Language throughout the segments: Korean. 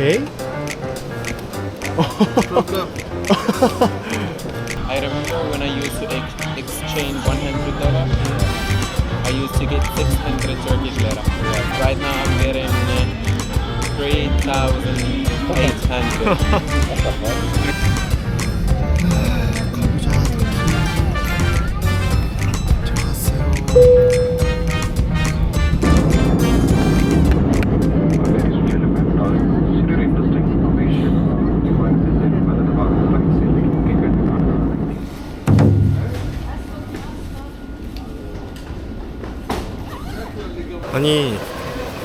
okay? I remember when I used to ex- exchange 100 dollar, I used to get 600 Turkish lira. Right now I'm getting uh, 3,800.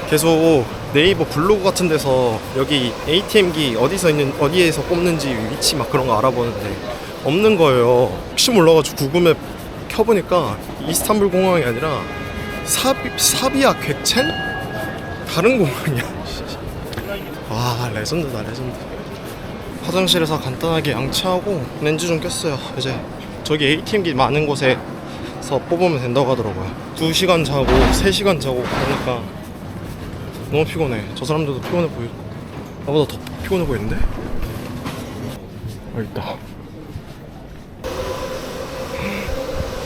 계속 네이버 블로그 같은 데서 여기 ATM기 어디서 있는 어디에서 뽑는지 위치 막 그런 거 알아보는데 없는 거예요. 혹시 몰라가지고 구글맵 켜보니까 이스탄불 공항이 아니라 사비 사비아 객첸 다른 공항이야. 와 레전드다 레전드. 화장실에서 간단하게 양치하고 렌즈 좀 꼈어요. 이제 저기 ATM기 많은 곳에 서 뽑으면 된다고 하더라고요. 2시간 자고 3시간 자고 그러니까 너무 피곤해. 저 사람들도 피곤해 보이고 나보다 더 피곤해 보이는데? 아 있다.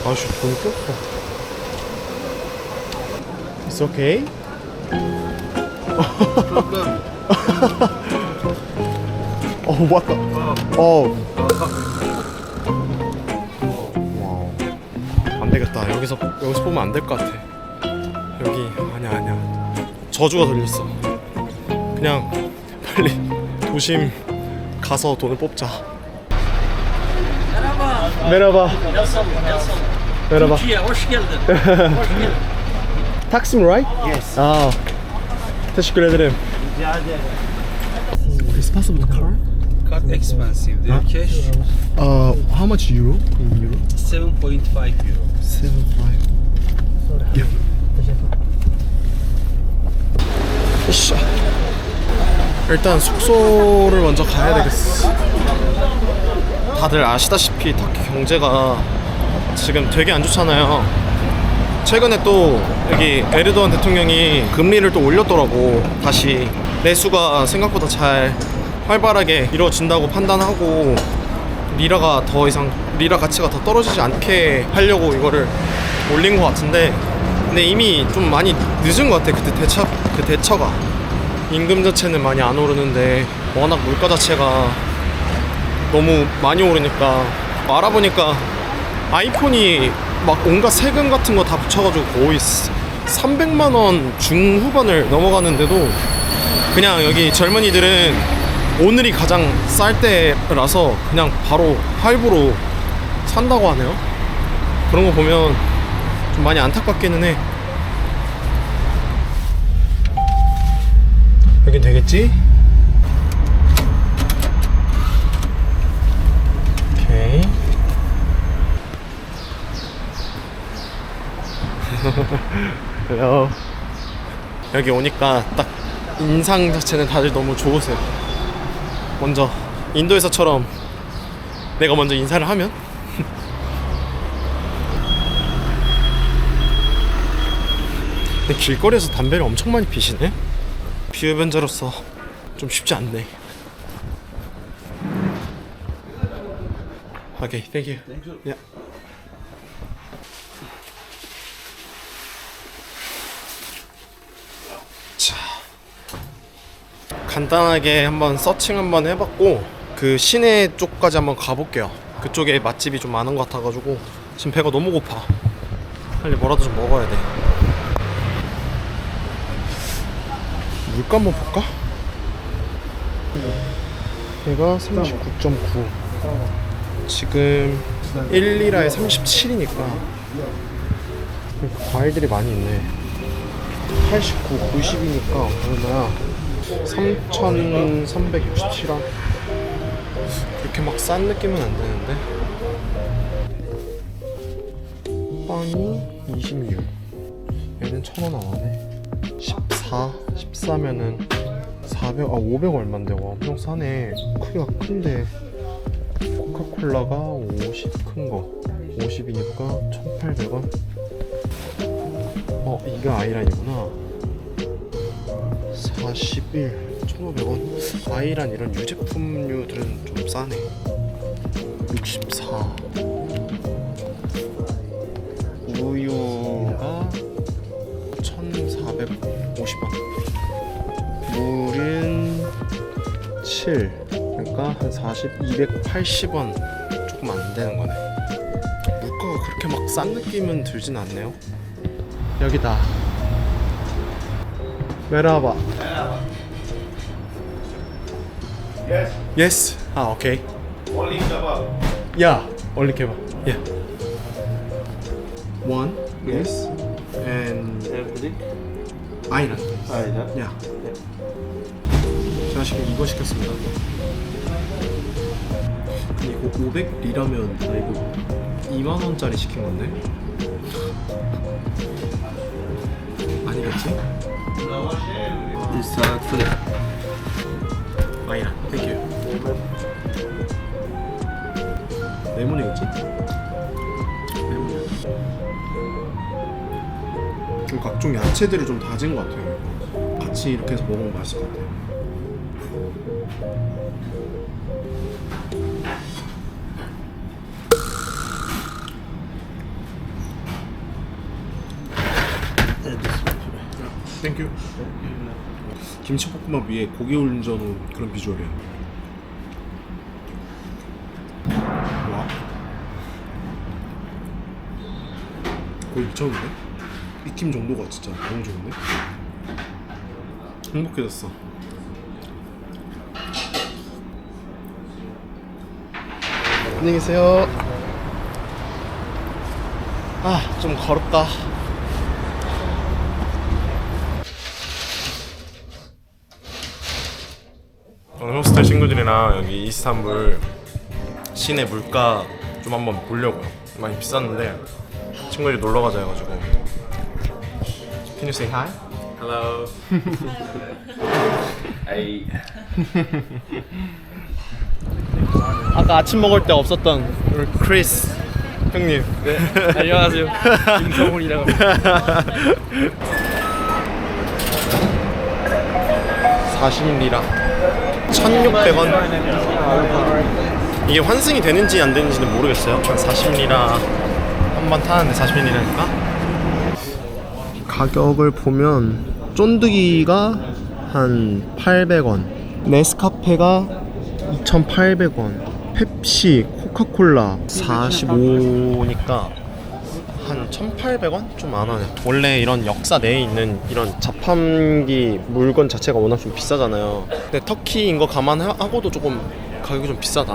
아씨 돈 꼈어. It's okay? 어, the? 어. 와우. 안 되겠다. 여기서 여기서 보면 안 될 것 같아. 여기 아니야 아니야. 저주가 들렸어. 그냥 빨리 도심 가서 돈을 뽑자. Hoş geldin. Taksim right? Yes. 아. teşekkür ederim. Is possible car? Card expensive. The cash Uh, how much euro in euro? 7.5 euro. Seven five. Yeah. 으쌰. 일단 숙소를 먼저 가야 되겠어. 다들 아시다시피 터키 경제가 지금 되게 안 좋잖아요. 최근에 또 여기 에르도안 대통령이 금리를 또 올렸더라고. 다시 내수가 생각보다 잘 활발하게 이루어진다고 판단하고 리라가 더 이상 리라 가치가 더 떨어지지 않게 하려고 이거를 올린 것 같은데 근데 이미 좀 많이 늦은 것 같아 그때 대처 그 대처가 임금 자체는 많이 안 오르는데 워낙 물가 자체가 너무 많이 오르니까 알아보니까 아이폰이 막 온갖 세금 같은 거 다 붙여가지고 거의 300만 원 중후반을 넘어가는데도 그냥 여기 젊은이들은 오늘이 가장 쌀 때라서 그냥 바로 할부로 산다고 하네요. 그런 거 보면 좀 많이 안타깝기는 해. 여긴 되겠지? 오케이. 헬로. 여기 오니까 딱 인상 자체는 다들 너무 좋으세요. 먼저 인도에서처럼 내가 먼저 인사를 하면 근데 길거리에서 담배를 엄청 많이 피시네 비흡연자로서 좀 쉽지 않네 오케이 땡큐 야. 자 간단하게 한번 서칭 한번 해봤고 그 시내 쪽까지 한번 가볼게요. 그쪽에 맛집이 좀 많은 것 같아가지고 지금 배가 너무 고파. 빨리 뭐라도 좀 먹어야 돼. 물가 한번 볼까? 배가 39.9. 지금 1리라에 37이니까 과일들이 많이 있네. 89, 90이니까 얼마야? 3,367원. 그렇게 막 싼 느낌은 안 드는데. 빵이 26. 얘는 1,000원 안 하네. 14, 14면은 400, 아 500 얼만데 와 엄청 싸네. 크기가 큰데. 코카콜라가 50 큰 거. 50이니까 1,800원. 어, 이가 아이라인이구나. 41, 1,500원. 아이란 이런 유제품류들은 좀 싸네. 64. 우유 7. 그러니까 한 40, 280원 조금 안 되는 거네. 물가가 그렇게 막 싼 느낌은 들진 않네요. 여기다. 메라바. Yes. Yes. 아, 오케이. Only kebab. 야, only kebab. Yeah. One. Yes. And 아이란. 아니다. 야. 제가 지금 이거 시켰습니다. 근데 이거 500리라면 나 이거 2만 원짜리 시킨 건데. 아니겠지? For 아이란. 땡큐. 레몬이겠지? 레몬이야. 좀 각종 야채들을 좀 다진 것 같아요. 같이 이렇게 해서 먹으면 맛있을 것 같아요. 땡큐. 김치볶음밥 위에 고기 올려놓은 그런 비주얼이야. 와. 거의 미쳤는데? 익힘 정도가 진짜 너무 좋은데? 행복해졌어. 안녕히 계세요. 아, 좀 걸을까? 오늘 호스텔 친구들이랑 여기 이스탄불 시내 물가 좀 한번 보려고요. 많이 비쌌는데 친구들이 놀러 가자 해가지고. Can you say hi? Hello. hey. 아까 아침 먹을 때 없었던 우리 크리스 형님. 네. 안녕하세요. 김성훈이라고. (40리라) (1600원) 이게 환승이 되는지 안 되는지는 모르겠어요 (40리라) 한 번 타는데 (40리라니까) 가격을 보면 쫀득이가 한 800원 네스카페가 2,800원. 펩시, 코카콜라 45니까 한 1,800원? 좀 안 하네. 원래 이런 역사 내에 있는 이런 자판기 물건 자체가 워낙 좀 비싸잖아요. 근데 터키인 거 감안하고도 조금 가격이 좀 비싸다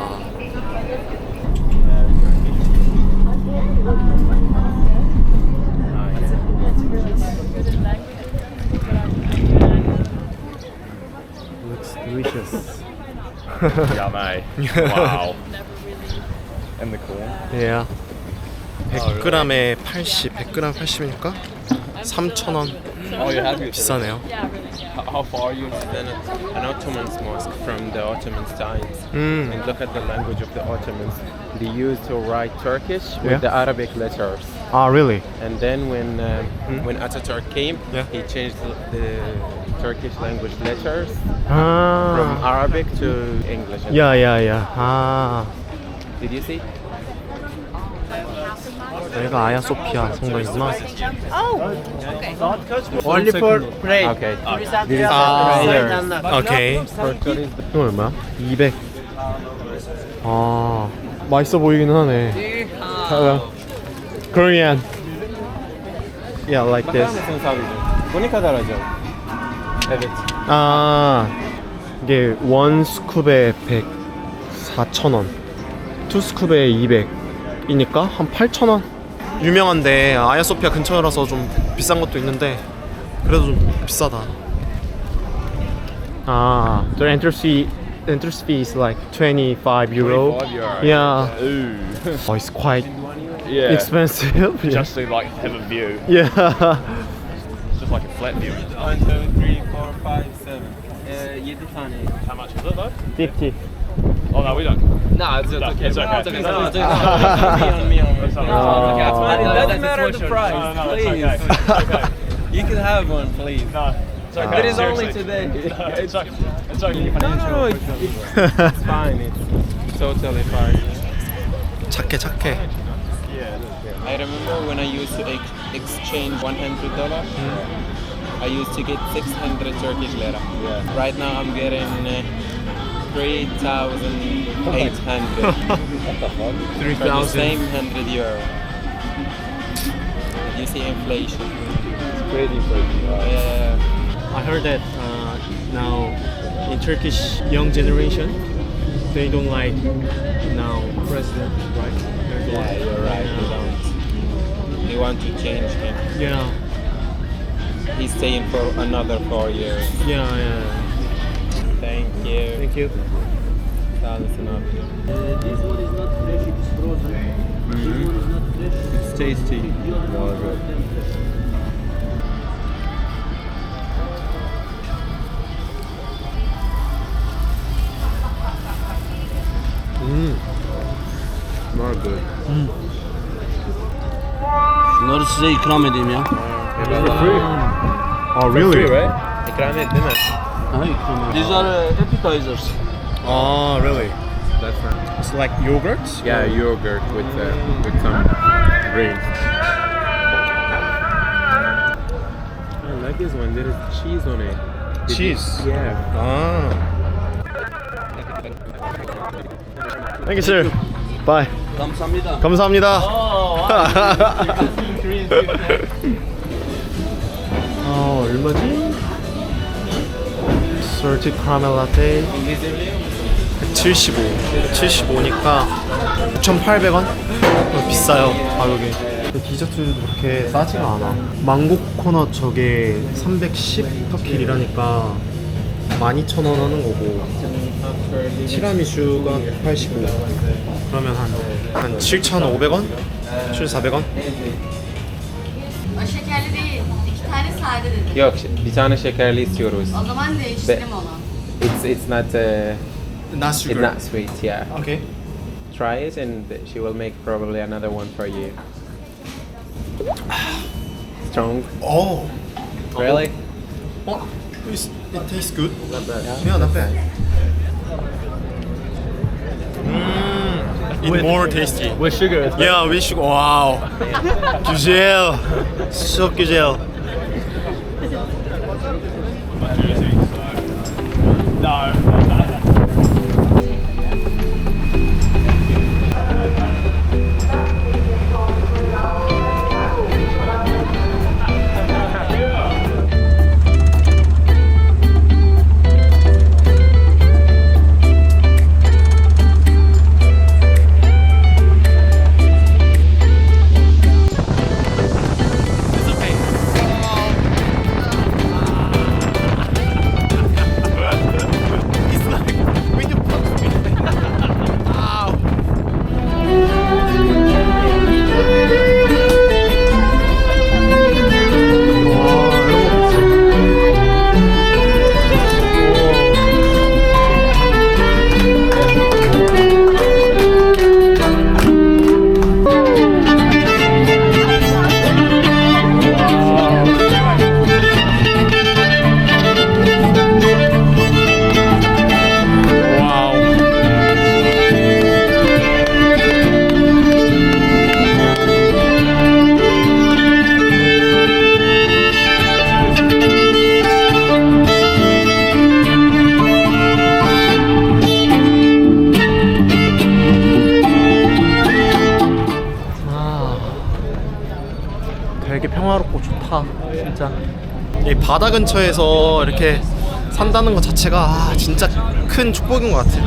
Yeah, mate. wow. And the corn. 예. 100g에 80, 100g 80이니까 3,000원. Oh, you're happy with 비싸네요. How far are you than an Ottoman mosque from the Ottoman times? 음. And look at the language of the Ottomans. They used to write Turkish with Yeah. the Arabic letters. 아, really? And then when um, when Ataturk came, Yeah. he changed the, the Turkish language letters 아. from Arabic to English. 야, 야, 야. 아. Did you see? 여기가 아야 소피아 성당이구나. Only for pray. Okay. This is 아, prayers. 오케이. Tourism. 이건 얼마야? 200. 아, 맛있어 보이기는 하네. Hello. Korean. Yeah, like this. Kadar acaba? Evet. 아, 이게 원 스쿱에 100, 4,000원. 투 스쿱에 200이니까 한 8,000원. 유명한데 아야소피아 근처라서 좀 비싼 것도 있는데 그래도 좀 비싸다. 아, the entrance fee, entrance fee is like 25 euro. 25 euro. Yeah. Ooh. Oh, it's quite Yeah. expensive. yeah. Just to like have a view. yeah. It's just like a flat view. 1, 2, 3, 4, 5, 7. Ee, 7 tane. How much is it though? 50. Oh no, we don't. No, it's, it's No, okay. it's okay. It's okay. No, It's okay. Me on me on. It's me. alright. Oh. It doesn't matter the price. No, no, it's please. okay. It's okay. You can have one, please. No, There is only today. it's okay. It's okay. No, no, no, it's, it's fine. It's totally fine. 착해 착해. I remember when I used to ex- exchange $100, I used to get 600 Turkish lira. Right now I'm getting uh, 3,800 for the same 100 euro. You see inflation. It's crazy inflation. Yeah. I heard that uh, now in Turkish young generation, they don't like now president, right? Yeah, you're right. They don't. They want to change him. Yeah, He's staying for another four years. yeah, yeah. Thank you. Thank you. Sağ olasın abi. This one is not fresh, it's frozen. Mm -hmm. It's tasty. Hmm. Var. Mm. Var good. Mm. Şunları size ikram edeyim ya. Eyvallah. Oh really? Right? İkram et değil mi? Ha, ikram edeyim. These are uh, appetizers. Oh really? That's not. It's like yogurt. Yeah, yogurt with uh, with some grains. I like this one. There is cheese on it. Cheese. Yeah. Ah. Thank you, sir. Bye. 감사합니다. 감사합니다. 아 얼마지? 솔티 카라멜 라떼. 75 75니까 6,800원? 어, 비싸요 가격이. 디저트도 그렇게 싸지가 않아. 망고 코코넛 저게 310 터킬이라니까 12,000원 하는 거고. 티라미슈가 185 그러면 한, 한 7,500원? 7,400원? O şekerli değil. İki tane sade dedim. Yok, bir tane şekerli istiyoruz. O zaman değiştirelim onu. It's it's not uh, Not it's sugar not sweet. Yeah. Okay Try it, and she will make probably another one for you. Strong. Oh Really? Oh, it's, it tastes good. Not bad. Yeah, not bad. Mm, it more tasty. With sugar. Yeah, we should. Wow. güzel. Çok güzel. It's 바다 근처에서 이렇게 산다는 것 자체가 아, 진짜 큰 축복인 것 같아.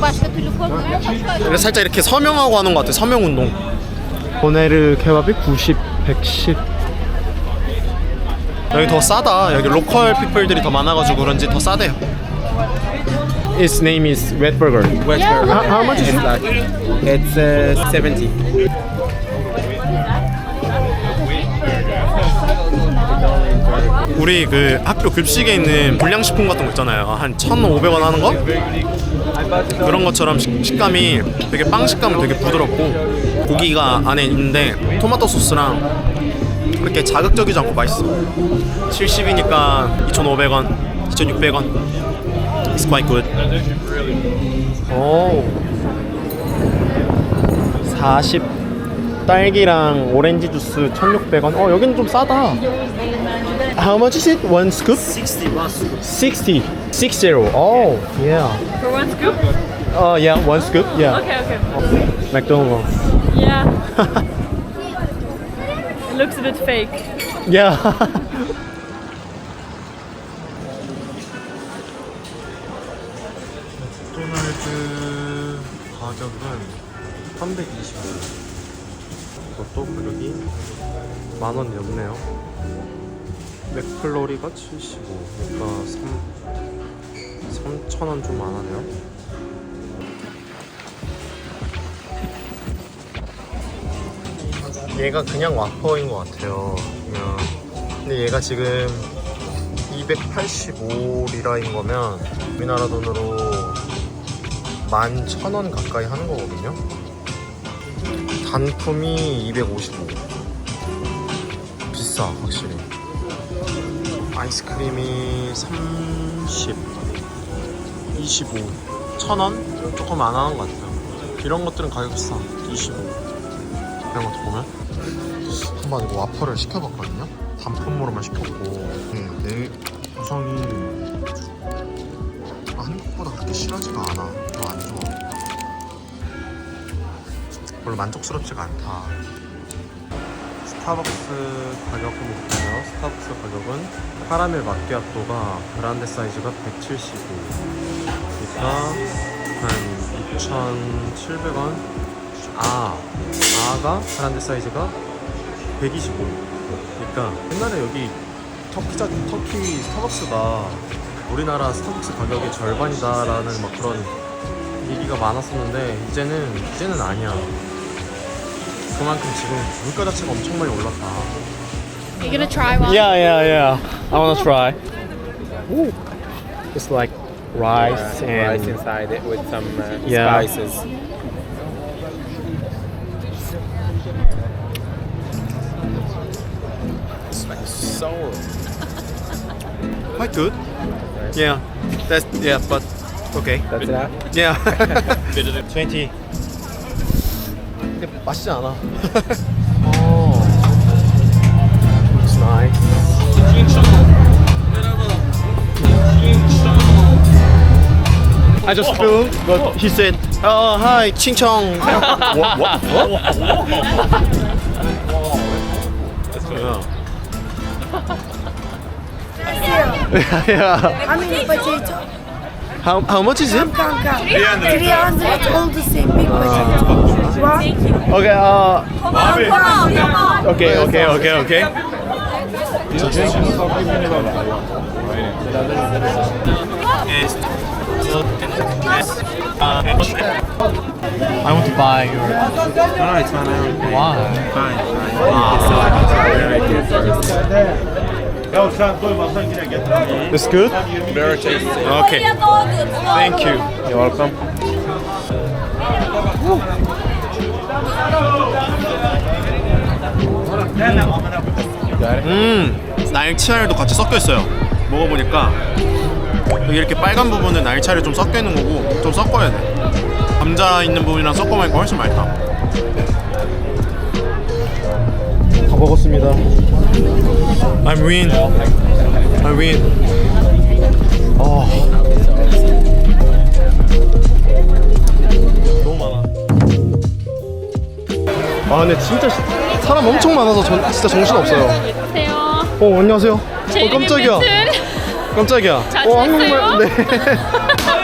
Başka türlü korkmuyor. 그래서 살짝 이렇게 서명하고 하는 것 같아. 서명 운동. 보네르 케밥이 90, 110. 여기 더 싸다. 여기 로컬 피플들이 더 많아가지고 그런지 더 싸대요. Its name is Red Burger. Westburger. How, how much is It's it? like it's uh, 70. 우리 그 학교 급식에 있는 불량식품 같은 거 있잖아요. 한 1,500원 하는 거? 그런 것처럼 식, 식감이 되게 빵 식감은 되게 부드럽고 고기가 안에 있는데 토마토 소스랑 그렇게 자극적이지 않고 맛있어 70이니까 2,500원 2,600원 It's quite good 오 40 딸기랑 오렌지 주스 1,600원 어 여기는 좀 싸다 How much is it? One scoop? 60 one scoop 60 60 Oh yeah For one scoop? Oh yeah one scoop yeah Okay, okay. McDonald's Yeah. it looks a bit fake. Yeah. 320원. 이것도 가격이 만 원이 넘네요. 맥플로리가 75. 그러니까 3 3,000원 좀 안 하네요. 얘가 그냥 와퍼인 것 같아요. 그냥. 근데 얘가 지금 285리라인 거면 우리나라 돈으로 11,000원 가까이 하는 거거든요. 단품이 255. 비싸, 확실히. 아이스크림이 30, 25, 1,000원? 조금 안 하는 것 같아요. 이런 것들은 가격이 싸. 25. 이런 것도 보면. 한 번 이거 와퍼를 시켜봤거든요. 단품으로만 시켰고 네, 내 구성이 아, 한국보다 그렇게 실하지가 않아. 별로 만족스럽지가 않다. 스타벅스 가격 한번 볼게요. 스타벅스 가격은 카라멜 마끼아또가 그란데 사이즈가 175. 그러니까 한 2,700원. 아, 아가 그란데 사이즈가 125. 그러니까 옛날에 여기 터키 자 터키 스타벅스가 우리나라 스타벅스 가격의 절반이다 라는 막 그런 얘기가 많았었는데 이제는 이제는 아니야. 그만큼 지금 물가 자체가 엄청 많이 올랐다. You gonna try one? Yeah, yeah, yeah. I wanna try. Ooh. It's like rice and rice inside it with some uh, Yeah. spices. It's like so quite good. Yeah, that's yeah, but okay. That's enough. Yeah. 20. 근데 맛있지 않아. 어. Looks nice. I just filmed, but he said, "Oh, hi, 칭청." what? What? What? yeah. I mean potato. How how much is it? Kanka. 300 all the same big potato. What? Okay, uh, okay, okay, okay, okay. I want to buy your. No, it's fine. Why? It's good. Very tasty. Okay. Thank you. You're welcome. 음, 날치알도 같이 섞여 있어요. 먹어보니까 여기 이렇게 빨간 부분은 날치알이 좀 섞여 있는 거고 좀 섞어야 돼. 감자 있는 부분이랑 섞어 먹으니까 훨씬 맛있다. 다 먹었습니다. I'm win. I win. 어. 아 근데 진짜 시- 사람 엄청 많아서 전, 진짜 정신 없어요. 안녕하세요. 어 안녕하세요. 제어 깜짝이야. 깜짝이야. 잘 어 지냈어요? 한국말 네.